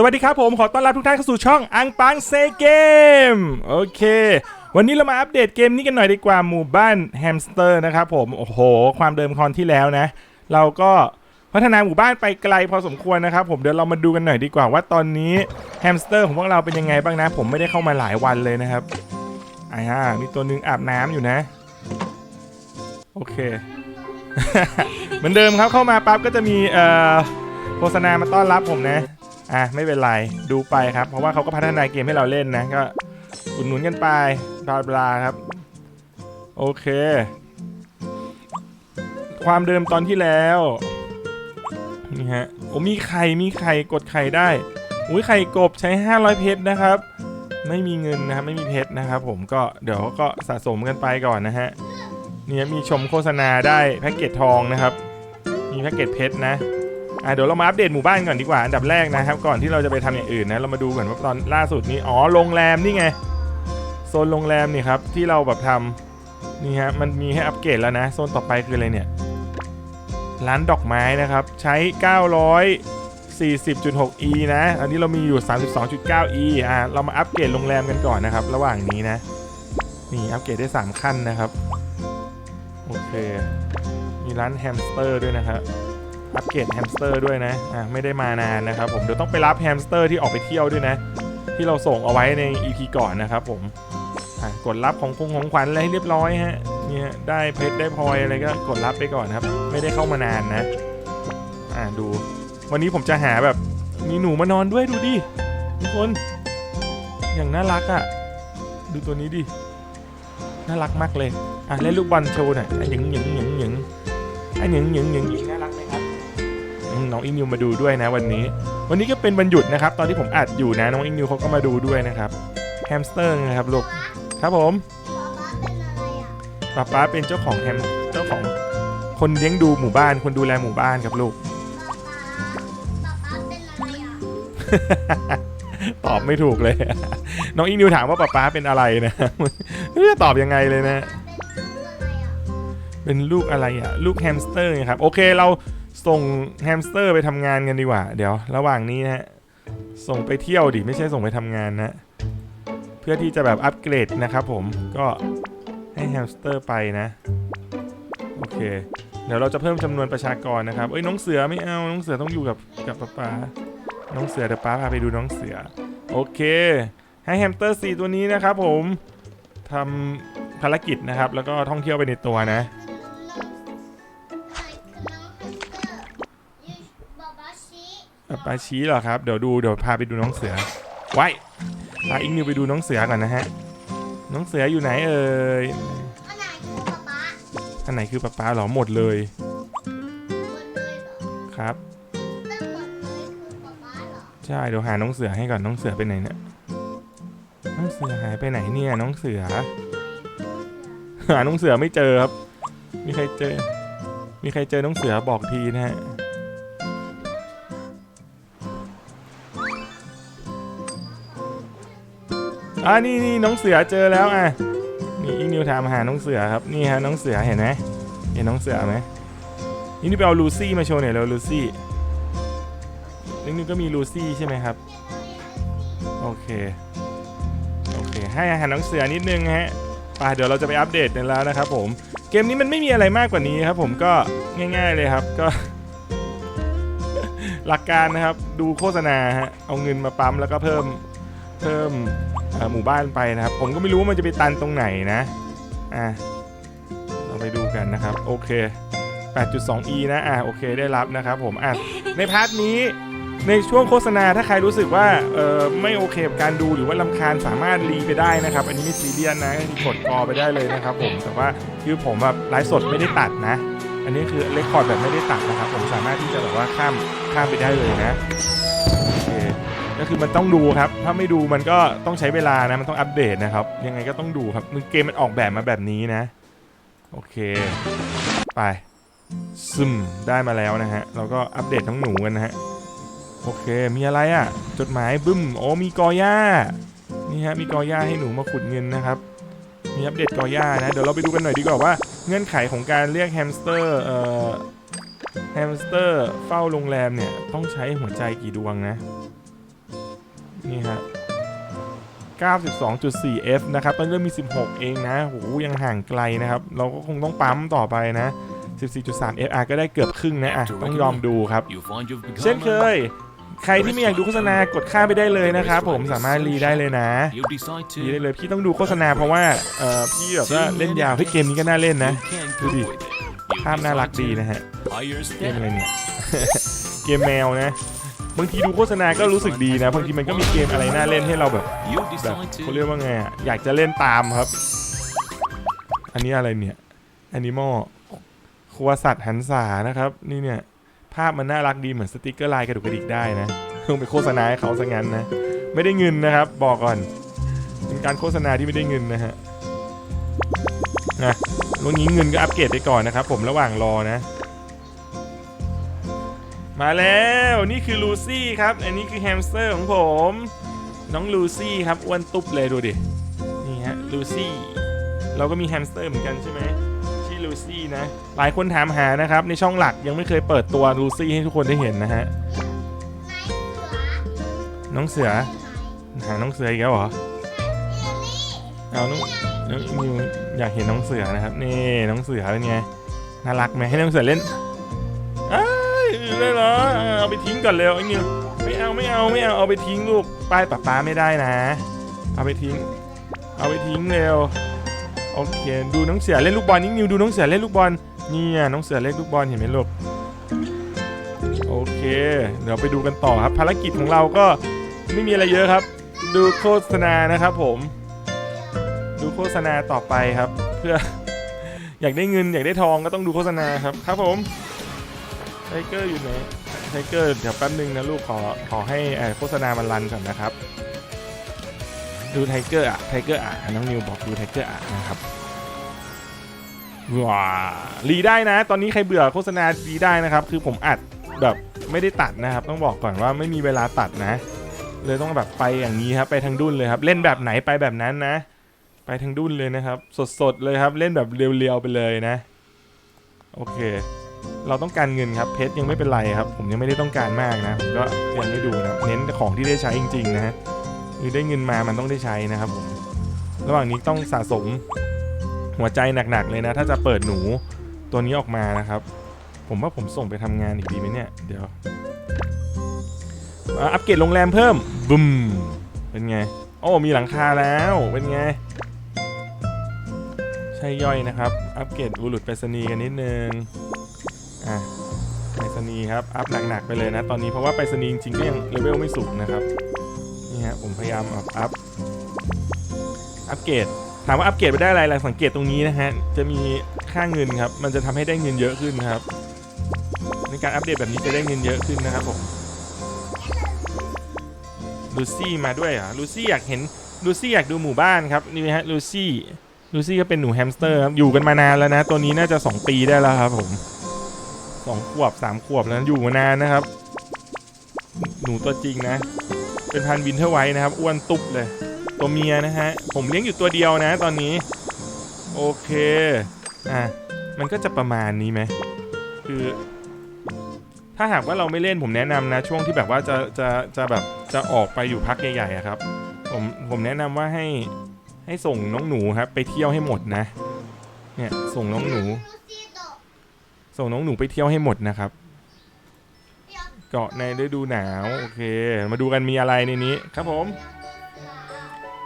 สวัสดีครับผมขอต้อนรับทุกท่านเข้าสู่ช่องอังปังเซเกมโอเค วันนี้เรามาอัปเดตเกมนี้กันหน่อยดีกว่าหมู่บ้านแฮมสเตอร์นะครับผมโอ้โห ความเดิมคอนที่แล้วนะ เราก็พัฒนาหมู่บ้านไปไกลพอสมควรนะครับผมเดี๋ยวเรามาดูกันหน่อยดีกว่าว่าตอนนี้แฮมสเตอร์ของพวกเราเป็นยังไงบ้างนะ ผมไม่ได้เข้ามาหลายวันเลยนะครับอ่ามีตัวหนึงอาบน้ำอยู่นะ โอเค เหมือนเดิมครับเข้ามาปั๊บก็จะมีโฆษณามาต้อนรับผมนะ อะไม่เป็นไรดูไปครับ เพราะว่าเขาก็พัฒนาเกมให้เราเล่นนะก็อุดหนุนกันไปบลาบลาครับ โอเค ความเดิมตอนที่แล้วนี่ฮะโอ้มีไข่มีไข่กดไข่ได้อุ้ยไข่กบใช้ 500 เพชรนะครับ ไม่มีเงินนะครับไม่มีเพชรนะครับ ผมก็เดี๋ยวก็สะสมกันไปก่อนนะฮะเนี่ยมีชมโฆษณาได้แพ็กเกจทองนะครับ มีแพ็กเกจเพชรนะ อะเดี๋ยวเรามาอัปเดตหมู่บ้านก่อนดีกว่าอันดับแรกนะครับ ก่อนที่เราจะไปทำอย่างอื่นนะเรามาดูก่อนว่าตอนล่าสุดนี้อ๋อโรงแรมนี่ไงโซนโรงแรมนี่ครับที่เราแบบทำนี่ฮะมันมีให้อัปเกรดแล้วนะโซนต่อไปคืออะไรเนี่ยร้านดอกไม้นะครับใช้ 940.6e นะ อันนี้เรามีอยู่ 32.9e อะเรามาอัปเกรดโรงแรมกันก่อนนะครับ ระหว่างนี้นะนี่อัปเกรดได้ 3 ขั้นนะครับโอเคมีร้านแฮมสเตอร์ด้วยนะครับ อัปเกรดแฮมสเตอร์ด้วยนะอะไม่ได้มานานนะครับผมเดี๋ยวต้องไปรับแฮมสเตอร์ที่ออกไปเที่ยวด้วยนะ ที่เราส่งเอาไว้ใน EP ก่อนนะครับผมอะกดรับของคงของขวัญอะไรให้เรียบร้อยฮะเนี่ยได้เพชรได้พลอยอะไรก็กดรับไปก่อนครับ ไม่ได้เข้ามานานนะอะดู วันนี้ผมจะหาแบบมีหนูมานอนด้วยดูดิทุกคนอย่างน่ารักอะดูตัวนี้ดิน่ารักมากเลยอะเล่นลูกบอลโชว์หน่อยอะหยังหยังหยังหยังอะหยังหยังหยังหยัง น้องอินิวมาดูด้วยนะวันนี้ วันนี้ก็เป็นวันหยุดนะครับ ตอนที่ผมอัดอยู่นะน้องอินิวเขาก็มาดูด้วยนะครับแฮมสเตอร์นะครับลูกครับผมป๊าป๊าเป็นเจ้าของแฮมเจ้าของคนเลี้ยงดูหมู่บ้าน คนดูแลหมู่บ้านครับลูกตอบไม่ถูกเลย น้องอินิวถามว่าป๊าป๊าเป็นอะไรนะไม่รู้จะตอบยังไงเลยนะ เป็นลูกอะไรอะ ลูกแฮมสเตอร์ครับ โอเคเรา ส่งแฮมสเตอร์ไปทำงานกันดีกว่า เดี๋ยว ระหว่างนี้นะฮะส่งไปเที่ยวดิไม่ใช่ส่งไปทำงานนะ เพื่อที่จะแบบอัปเกรดนะครับผมก็ให้แฮมสเตอร์ไปนะ โอเค เดี๋ยวเราจะเพิ่มจำนวนประชากรนะครับ เอ้ยน้องเสือไม่เอาน้องเสือต้องอยู่กับกับป๊าป๊าน้องเสือเดี๋ยวป๊าพาไปดูน้องเสือ โอเค ให้แฮมสเตอร์สี่ตัวนี้นะครับผมทำภารกิจนะครับ แล้วก็ท่องเที่ยวไปในตัวนะ ป๊าป๊าชี้เหรอครับ เดี๋ยวดูเดี๋ยวพาไปดูน้องเสือไว้พาอิงนิวไปดูน้องเสือก่อนนะฮะ น้องเสืออยู่ไหนเอ่ยอันไหนคือป๊าป๊าเหรอหมดเลยครับใช่เดี๋ยวหาน้องเสือให้ก่อนน้องเสือไปไหนเนี่ยน้องเสือหายไปไหนเนี่ยน้องเสือ หาน้องเสือไม่เจอครับ มีใครเจอ มีใครเจอน้องเสือบอกทีนะฮะ อ่านี่นี่น้องเสือเจอแล้วอะนี่อีนิวถามหาน้องเสือครับนี่ฮะน้องเสือเห็นไหมเห็นน้องเสือไหมนี่นี่ไปเอาลูซี่มาโชว์หน่อยแล้วลูซี่นี่นี่ก็มีลูซี่ใช่ไหมครับโอเคโอเคให้อาหารน้องเสือนิดนึงฮะไปเดี๋ยวเราจะไปอัปเดตกันแล้วนะครับผมเกมนี้มันไม่มีอะไรมากกว่านี้ครับผมก็ง่าย ๆเลยครับก็ หลักการนะครับดูโฆษณาฮะเอาเงินมาปั๊มแล้วก็เพิ่มเพิ่ม หมู่บ้านไปนะครับ ผมก็ไม่รู้ว่ามันจะไปตันตรงไหนนะอะเราไปดูกันนะครับ โอเค 8.2e นะอะโอเคได้รับนะครับผมอะในพาร์ทนี้ในช่วงโฆษณาถ้าใครรู้สึกว่าเออไม่โอเคกับการดูหรือว่าลำคาญสามารถรีไปได้นะครับ อันนี้ไม่ซีเรียสนะกดกอไปได้เลยนะครับผมแต่ว่าคือผมแบบไลฟ์สดไม่ได้ตัดนะ อันนี้คือเรคคอร์ดแบบไม่ได้ตัดนะครับ ผมสามารถที่จะแบบว่าข้ามข้ามไปได้เลยนะ คือมันต้องดูครับ ถ้าไม่ดูมันก็ต้องใช้เวลานะ มันต้องอัปเดตนะครับ ยังไงก็ต้องดูครับมันเกมมันออกแบบมาแบบนี้นะ โอเค ไปซึมได้มาแล้วนะฮะ เราก็อัปเดตทั้งหนูกันนะฮะ โอเค มีอะไรอะ่ะ จดหมายบึ้ม โอ้มีกอหญ้า นี่ฮะ มีกอหญ้าให้หนูมาขุดเงินนะครับ มีอัปเดตกอหญ้านะ เดี๋ยวเราไปดูกันหน่อยดีกว่าว่า เงื่อนไขของการเรียกแฮมสเตอร์ เอ่อ แฮมสเตอร์เฝ้าโรงแรมเนี่ย ต้องใช้หัวใจกี่ดวงนะ นี่ฮะ 92.4F นะครับตอนเริ่มมี 16 เองนะโหยังห่างไกลนะครับ เราก็คงต้องปั๊มต่อไปนะ 14.3F อะก็ได้เกือบครึ่งนะอะต้องยอมดูครับ เช่นเคย ใครที่ไม่อยากดูโฆษณากดข้ามไปได้เลยนะครับผมสามารถรีได้เลยนะรีได้เลยพี่ต้องดูโฆษณาเพราะว่าเอ่อพี่แบบว่าเล่นยาวเฮ้ยเกมนี้ก็น่าเล่นนะดูดิภาพน่ารักดีนะฮะเกมอะไรเนี่ยเกมแมวนะ บางทีดูโฆษณาก็รู้สึกดีนะบางทีมันก็มีเกมอะไรน่าเล่นให้เราแบบแบบเขาเรียกว่าไงอะอยากจะเล่นตามครับ อันนี้อะไรเนี่ยแอนิมอลครัวสัตว์หันษานะครับ นี่เนี่ย ภาพมันน่ารักดีเหมือนสติกเกอร์ลายกระดูกกระดิกได้นะคงไปโฆษณาให้เขาซะงั้นนะ ไม่ได้เงินนะครับ บอกก่อนเป็นการโฆษณาที่ไม่ได้เงินนะฮะนะวันนี้เงินก็อัปเกรดไปก่อนนะครับ ผมระหว่างรอนะ มาแล้วนี่คือลูซี่ครับ อันนี้คือแฮมสเตอร์ของผม น้องลูซี่ครับอ้วนตุ๊บเลยดูดิ นี่ฮะลูซี่เราก็มีแฮมสเตอร์เหมือนกันใช่ไหมชื่อลูซี่นะ หลายคนถามหานะครับ ในช่องหลักยังไม่เคยเปิดตัวลูซี่ให้ทุกคนได้เห็นนะฮะน้องเสือหาน้องเสืออีกแล้วเหรอเอาน้องน้องนิวอยากเห็นน้องเสือนะครับนี่น้องเสือเป็นไงน่ารักไหมให้น้องเสือเล่น ได้เหรอเอาไปทิ้งก่อนเร็วไอ้นิวไม่เอาไม่เอาไม่เอาเอาไปทิ้งลูกป้ายป้าป้าไม่ได้นะ เอาไปทิ้ง เอาไปทิ้งเร็วโอเคดูน้องเสือเล่นลูกบอลนิวดูน้องเสือเล่นลูกบอลเนี่อะน้องเสือเล่นลูกบอลเห็นไหมลูกโอเค เดี๋ยวไปดูกันต่อครับภารกิจของเราก็ไม่มีอะไรเยอะครับ ดูโฆษณานะครับผม ดูโฆษณาต่อไปครับ เพื่ออยากได้เงินอยากได้ทองก็ต้องดูโฆษณาครับครับผม ไทเกอร์อยู่ไหนไทเกอร์เดี๋ยวแป๊บนึงนะลูกขอขอให้โฆษณามันรันก่อนนะครับ ดูไทเกอร์อะไทเกอร์อะน้องนิวบอกดูไทเกอร์อะนะครับว้ารีได้นะ ตอนนี้ใครเบื่อโฆษณารีได้นะครับ คือผมอัดแบบไม่ได้ตัดนะครับ ต้องบอกก่อนว่าไม่มีเวลาตัดนะ เลยต้องแบบไปอย่างนี้ครับ ไปทางดุนเลยครับ เล่นแบบไหนไปแบบนั้นนะ ไปทางดุนเลยนะครับ สดๆเลยครับ เล่นแบบเรียวๆไปเลยนะ โอเค เราต้องการเงินครับเพชรยังไม่เป็นไรครับ ผมยังไม่ได้ต้องการมากนะผมก็ยังไม่ดูนะเน้นของที่ได้ใช้จริง ๆ นะฮะคือได้เงินมามันต้องได้ใช้นะครับผมระหว่างนี้ต้องสะสมหัวใจหนักๆเลยนะ ถ้าจะเปิดหนูตัวนี้ออกมานะครับ ผมว่าผมส่งไปทำงานอีกดีไหมเนี่ยเดี๋ยวอัปเกรดโรงแรมเพิ่มบึมเป็นไงโอ้มีหลังคาแล้วเป็นไงใช่ย่อยนะครับ อัปเกรดบุรุษไปรษณีย์กันนิดนึง อะไปรษณีครับ อัพหนักๆไปเลยนะ ตอนนี้เพราะว่าไปรษณีจริงๆก็ยังเลเวลไม่สูงนะครับ นี่ฮะผมพยายามอัพอัพอัปเกรดถามว่าอัปเกรดไปได้อะไรล่ะสังเกตตรงนี้นะฮะ จะมีค่าเงินครับ มันจะทำให้ได้เงินเยอะขึ้นครับ ในการอัปเดตแบบนี้จะได้เงินเยอะขึ้นนะครับผมลูซี่มาด้วยอะลูซี่อยากเห็นลูซี่อยากดูหมู่บ้านครับนี่ฮะลูซี่ลูซี่ก็เป็นหนูแฮมสเตอร์ครับอยู่กันมานานแล้วนะ ตัวนี้น่าจะ 2 ปีได้แล้วครับผม สองขวบสามขวบแล้วอยู่มานานนะครับ หนูตัวจริงนะ เป็นพันวินเทอร์ไวท์นะครับ อ้วนตุบเลย ตัวเมียนะฮะ ผมเลี้ยงอยู่ตัวเดียวนะตอนนี้ โอเคอะมันก็จะประมาณนี้ไหมคือ ถ้าหากว่าเราไม่เล่นผมแนะนำนะ ช่วงที่แบบว่าจะจะจะแบบจะออกไปอยู่พักใหญ่ๆครับ ผมผมแนะนำว่าให้ให้ส่งน้องหนูครับ ไปเที่ยวให้หมดนะ เนี่ยส่งน้องหนู ส่งน้องหนูไปเที่ยวให้หมดนะครับ เกาะในฤดูหนาว โอเค มาดูกันมีอะไรในนี้ครับผม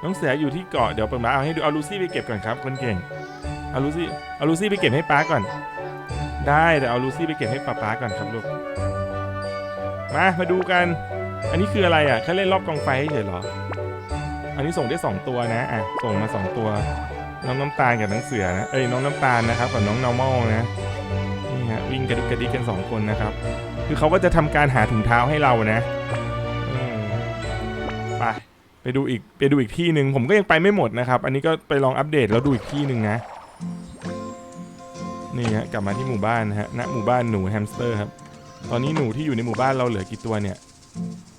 น้องเสืออยู่ที่เกาะเดี๋ยวเปิดมาเอาให้ดูเอาลูซี่ไปเก็บก่อนครับคนเก่งเอาลูซี่เอาลูซี่ไปเก็บให้ป้าก่อน ได้แต่เอาลูซี่ไปเก็บให้ป้าป้าก่อนครับลูกมามาดูกัน อันนี้คืออะไรอะแค่เล่นรอบกองไฟเฉยเหรอ อันนี้ส่งได้ 2 ตัวนะอะส่งมา 2 ตัว น้องน้ำตาลกับน้องเสือนะเอ้ยน้องน้ำตาลนะครับกับน้อง normal นะนี่ฮะ วิ่งกระดุกกระดิกกัน2คนนะครับ คือเขาก็จะทำการหาถุงเท้าให้เรานะไปไปดูอีกไปดูอีกที่หนึ่งผมก็ยังไปไม่หมดนะครับ อันนี้ก็ไปลองอัปเดตแล้วดูอีกที่หนึ่งนะนี่ฮะกลับมาที่หมู่บ้านนะฮะณหมู่บ้านหนูแฮมสเตอร์ครับตอนนี้หนูที่อยู่ในหมู่บ้านเราเหลือกี่ตัวเนี่ย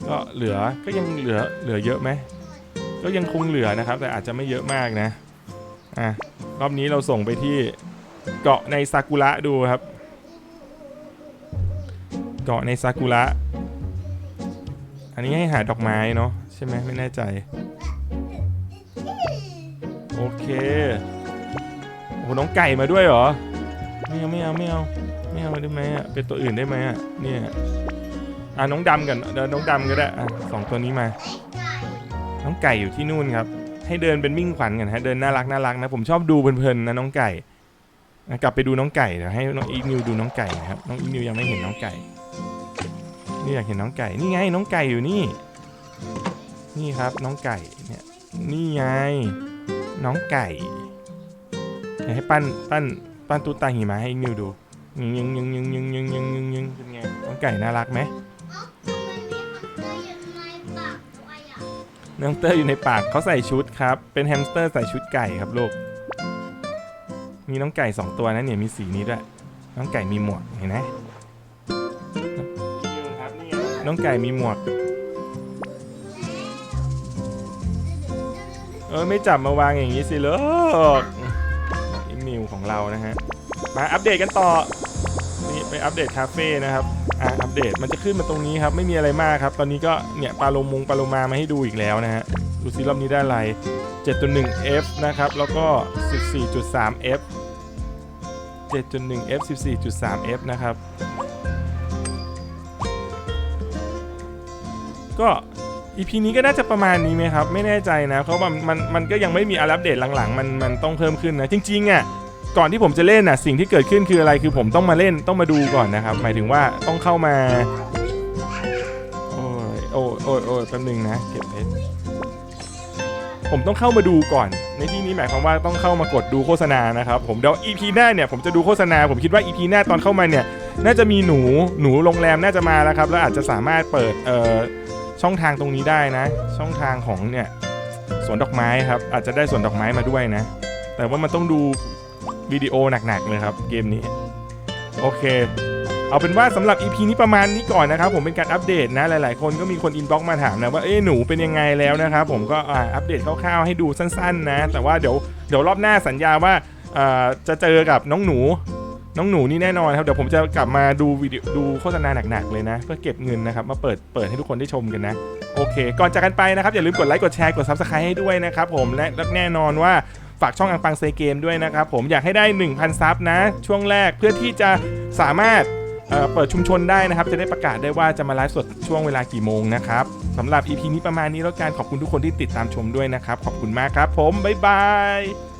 ก็เหลือก็ยังเหลือเหลือเยอะไหมก็ยังคงเหลือนะครับ แต่อาจจะไม่เยอะมากนะอะรอบนี้เราส่งไปที่เกาะในซากุระดูครับ เกาะในซากุระ อันนี้ให้หาดอกไม้เนาะใช่ไหมไม่แน่ใจ โอเค โอ้น้องไก่มาด้วยเหรอ ไม่เอาไม่เอาไม่เอาไม่เอาได้ไหมอะเป็นตัวอื่นได้ไหมอะเนี่ยอะน้องดำกันเดี๋ยวน้องดำก็ได้อะสองตัวนี้มา น้องไก่อยู่ที่นู่นครับ ให้เดินเป็นมิ่งขวัญกันฮะเดินน่ารักน่ารักนะ ผมชอบดูเพลินๆนะน้องไก่กลับไปดูน้องไก่เดี๋ยวให้น้องอีนิวดูน้องไก่นะครับน้องอีนิวยังไม่เห็นน้องไก่ นี่อยากเห็นน้องไก่ นี่ไงน้องไก่อยู่นี่ นี่ครับน้องไก่เนี่ย นี่ไง น้องไก่อยากให้ปั้นปั้นปั้นตุ๊กตาหิมะให้นิวดูยิงยิงยิงยิงยิงยิงยิงยิงยิงเป็นไงน้องไก่น่ารักไหมน้องเตอร์อยู่ในปากเขาใส่ชุดครับ เป็นแฮมสเตอร์ใส่ชุดไก่ครับลูก มีน้องไก่สองตัวนะเนี่ยมีสีนี้ด้วย น้องไก่มีหมวกเห็นไหม น้องไก่มีหมวก เออไม่จับมาวางอย่างนี้สิลูกอีมิวของเรานะฮะ มาอัปเดตกันต่อ นี่ไปอัปเดตคาเฟ่นะครับอะอัปเดตมันจะขึ้นมาตรงนี้ครับ ไม่มีอะไรมากครับ ตอนนี้ก็เนี่ยปลาโลมงปลาโลมามาให้ดูอีกแล้วนะฮะ ดูซิรอบนี้ได้อะไร 7.1 F นะครับ แล้วก็ 14.3 F 7.1 F 14.3 F นะครับ ก็ EP นี้ก็น่าจะประมาณนี้ไหมครับ ไม่แน่ใจนะเพราะมันมันมันก็ยังไม่มีอัปเดตหลังๆ มันมันต้องเพิ่มขึ้นนะ จริงๆอะก่อนที่ผมจะเล่นน่ะสิ่งที่เกิดขึ้นคืออะไรคือผมต้องมาเล่นต้องมาดูก่อนนะครับ หมายถึงว่าต้องเข้ามา โอ้ยโอ้ยโอ้ยโอ้ยแป๊บนึงนะเก็บเพชรผมต้องเข้ามาดูก่อน ในที่นี้หมายความว่าต้องเข้ามากดดูโฆษณานะครับผมเดี๋ยว EP หน้าเนี่ยผมจะดูโฆษณา ผมคิดว่า EP หน้าตอนเข้ามาเนี่ย น่าจะมีหนูหนูโรงแรมน่าจะมาแล้วครับแล้วอาจจะสามารถเปิดเอ่อ ช่องทางตรงนี้ได้นะ ช่องทางของเนี่ยสวนดอกไม้ครับ อาจจะได้สวนดอกไม้มาด้วยนะ แต่ว่ามันต้องดูวิดีโอหนักๆเลยครับเกมนี้ โอเค เอาเป็นว่าสำหรับ EP นี้ประมาณนี้ก่อนนะครับ ผมเป็นการอัปเดตนะ หลายๆ คนก็มีคนอินบ็อกมาถามนะว่าเอ๊หนูเป็นยังไงแล้วนะครับผมก็อัปเดตคร่าวๆให้ดูสั้น ๆ นะ แต่ว่าเดี๋ยวเดี๋ยวรอบหน้าสัญญาว่าจะเจอกับน้องหนู น้องหนูนี่แน่นอนครับ เดี๋ยวผมจะกลับมาดูวิดีโอดูโฆษณาหนักๆเลยนะ เพื่อเก็บเงินนะครับ มาเปิดเปิดให้ทุกคนได้ชมกันนะ โอเค ก่อนจากกันไปนะครับ อย่าลืมกดไลค์กดแชร์กด subscribe ให้ด้วยนะครับผมและแน่นอนว่าฝากช่องอังปังเซเกมด้วยนะครับผมอยากให้ได้ 1,000 ซับนะ ช่วงแรกเพื่อที่จะสามารถเอ่อเปิดชุมชนได้นะครับ จะได้ประกาศได้ว่าจะมาไลฟ์สดช่วงเวลากี่โมงนะครับสำหรับ EP นี้ประมาณนี้แล้วกันขอบคุณทุกคนที่ติดตามชมด้วยนะครับ ขอบคุณมากครับ ผมบ๊ายบาย